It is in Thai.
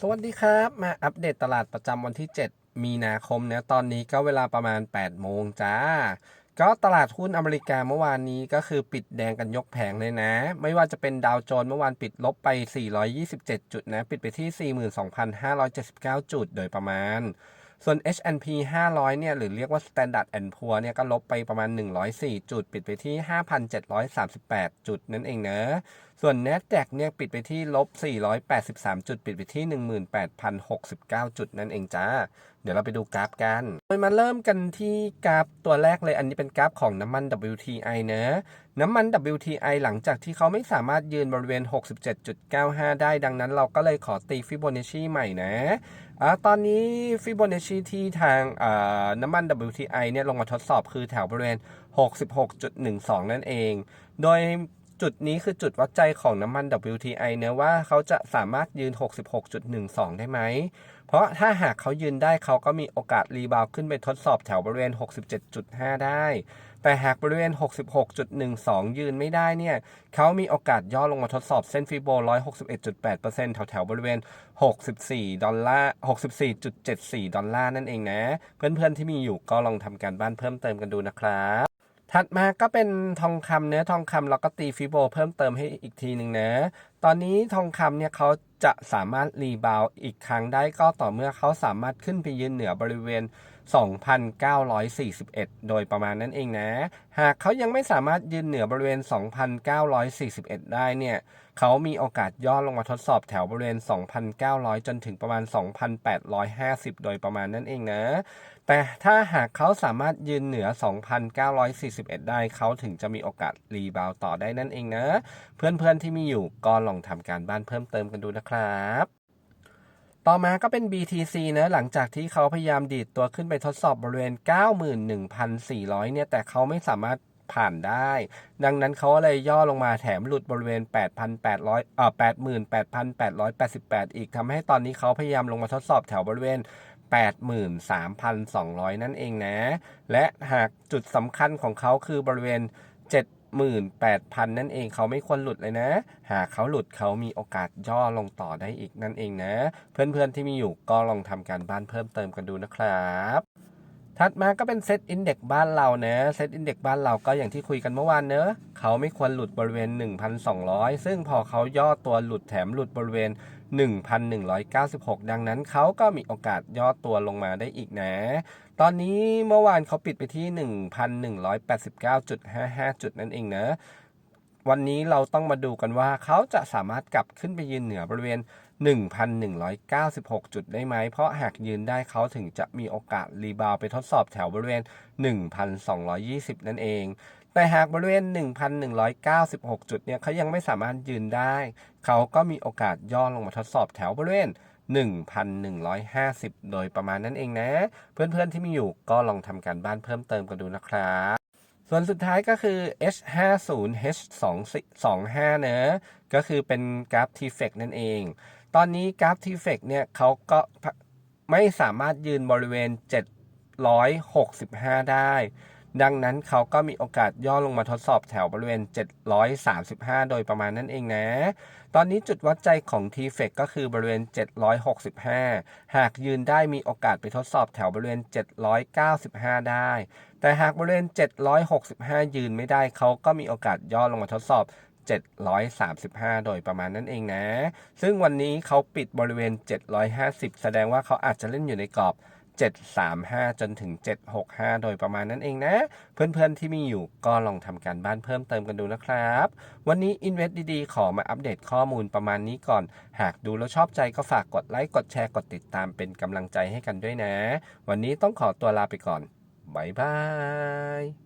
สวัสดีครับ มาอัปเดตตลาดประจำวันที่ 7 มีนาคมเนะตอนนี้ก็เวลาประมาณ 8 โมงจ้า ก็ตลาดหุ้นอเมริกาเมื่อวานนี้ก็คือปิดแดงกันยกแผงเลยนะ ไม่ว่าจะเป็นดาวโจนส์เมื่อวานปิดลบไป 427 จุดนะ ปิดไปที่ 42,579 จุดโดยประมาณ ส่วน H&P 500 เนี่ย หรือเรียกว่า Standard Poor เนี่ย ก็ลบไปประมาณ 104 จุด ปิดไปที่ 5,738 จุดนั่นเองเนะส่วน NASDAQ เนี่ย ปิดไปที่ลบ 483 จุด ปิดไปที่ 18,069 จุดนั่นเองจ้า เดี๋ยวเราไปดูกราฟกัน โดยมาเริ่มกันที่กราฟตัวแรกเลย อันนี้เป็นกราฟของน้ำมัน WTI เนะน้ำมัน WTI หลังจากที่เขาไม่สามารถยืนบริเวณ 67.95 ได้ ดังนั้นเราก็เลยขอตีฟิโบนัชชีใหม่นะ อ่าตอนนี้ฟิโบนัชชีที่ทางอ่าน้ำมัน WTI เนี่ยลงมาทดสอบคือแถวบริเวณ 66.12 นั่นเอง โดย จุดนี้คือจุดวัดใจของน้ำมัน WTI เนะว่าเขาจะสามารถยืน 66.12 ได้ไหม เพราะถ้าหากเขายืนได้เขาก็มีโอกาสรีบาวขึ้นไปทดสอบแถวบริเวณ 67.5 ได้ แต่หากบริเวณ 66.12 ยืนไม่ได้เนี่ยเขามีโอกาสย่อลงมาทดสอบเส้นฟิโบ 161.8%แถวแถวบริเวณ 64 ดอลลาร์ 64.74 ดอลลาร์นั่นเองนะ เพื่อนๆที่มีอยู่ก็ลองทำการบ้านเพิ่มเติมกันดูนะครับ ถัดมาก็เป็นทองคำเนื้อทองคำเราก็ตีฟิโบเพิ่มเติมให้อีกทีหนึ่งนะ ตอนนี้ทองคำเนี่ยเขาจะสามารถรีบาวอีกครั้งได้ก็ต่อเมื่อเขาสามารถขึ้นไปยืนเหนือบริเวณ 2,941 โดยประมาณนั้นเองนะ หากเขายังไม่สามารถยืนเหนือบริเวณ 2,941 ได้เนี่ย เขามีโอกาสย่อลงมาทดสอบแถวบริเวณ 2,900 จนถึงประมาณ 2,850 โดยประมาณนั้นเองนะ แต่ถ้าหากเขาสามารถยืนเหนือ 2,941 ได้เขาถึงจะมีโอกาสรีบาวต่อได้นั่นเองนะ เพื่อนๆที่มีอยู่ก็ลองทำการบ้านเพิ่มเติมกันดูนะครับครับ ต่อมาก็เป็น BTC นะหลังจากที่เขาพยายามดีดตัวขึ้นไปทดสอบบริเวณ 91,400 เนี่ย แต่เขาไม่สามารถผ่านได้ ดังนั้นเขาเลยย่อลงมาแถมหลุดบริเวณ 8,800เอ่อ88,888 อีกทำให้ตอนนี้เขาพยายามลงมาทดสอบแถวบริเวณ 83,200 นั่นเองนะ และหากจุดสำคัญของเขาคือบริเวณ 78,000 นั่นเองเขาไม่ควรหลุดเลยนะ หากเขาหลุดเขามีโอกาสย่อลงต่อได้อีกนั่นเองนะ เพื่อนๆที่มีอยู่ก็ลองทำการบ้านเพิ่มเติมกันดูนะครับถัดมาก็เป็นเซตอินเด็กบ้านเรานะเซตอินเด็กบ้านเราก็อย่างที่คุยกันเมื่อวานเนอะเขาไม่ควรหลุดบริเวณ 1,200 ซึ่งพอเขาย่อตัวหลุดแถมหลุดบริเวณ 1,196 ดังนั้นเขาก็มีโอกาสย่อตัวลงมาได้อีกนะ ตอนนี้เมื่อวานเขาปิดไปที่ 1,189.55จุดนั่นเองเนะวันนี้เราต้องมาดูกันว่าเขาจะสามารถกลับขึ้นไปยืนเหนือบริเวณ 1,196 จุดได้ไหม เพราะหากยืนได้เขาถึงจะมีโอกาสรีบาวไปทดสอบแถวบริเวณ 1,220 นั่นเอง แต่หากบริเวณ 1,196 จุดเนี่ยเขายังไม่สามารถยืนได้ เขาก็มีโอกาสย่อลงมาทดสอบแถวบริเวณ 1,150 โดยประมาณนั้นเองนะ เพื่อนๆที่มีอยู่ก็ลองทำการบ้านเพิ่มเติมกันดูนะครับส่วนสุดท้ายก็คือ H50 H225 เนอะก็คือเป็นกราฟ t f e c นั่นเอง ตอนนี้กราฟ t f e c เนี่ยเขาก็ไม่สามารถยืนบริเวณ 765 ได้ ดังนั้นเขาก็มีโอกาสย่อลงมาทดสอบแถวบริเวณ 735 โดยประมาณนั่นเองนะ ตอนนี้จุดวัดใจของ t f e c ก็คือบริเวณ 765 หากยืนได้มีโอกาสไปทดสอบแถวบริเวณ 795 ได้ แต่หากบริเวณ 765 ยืนไม่ได้เขาก็มีโอกาสย่อลงมาทดสอบ735 โดยประมาณนั้นเองนะ ซึ่งวันนี้เขาปิดบริเวณ 750 แสดงว่าเขาอาจจะเล่นอยู่ในกรอบ 735 จนถึง 765 โดยประมาณนั้นเองนะ เพื่อนๆที่มีอยู่ก็ลองทำการบ้านเพิ่มเติมกันดูนะครับ วันนี้ Invest ดีๆ ขอมาอัปเดตข้อมูลประมาณนี้ก่อน หากดูแล้วชอบใจก็ฝากกดไลค์ กดแชร์ กดติดตามเป็นกำลังใจให้กันด้วยนะ วันนี้ต้องขอตัวลาไปก่อน บ๊ายบาย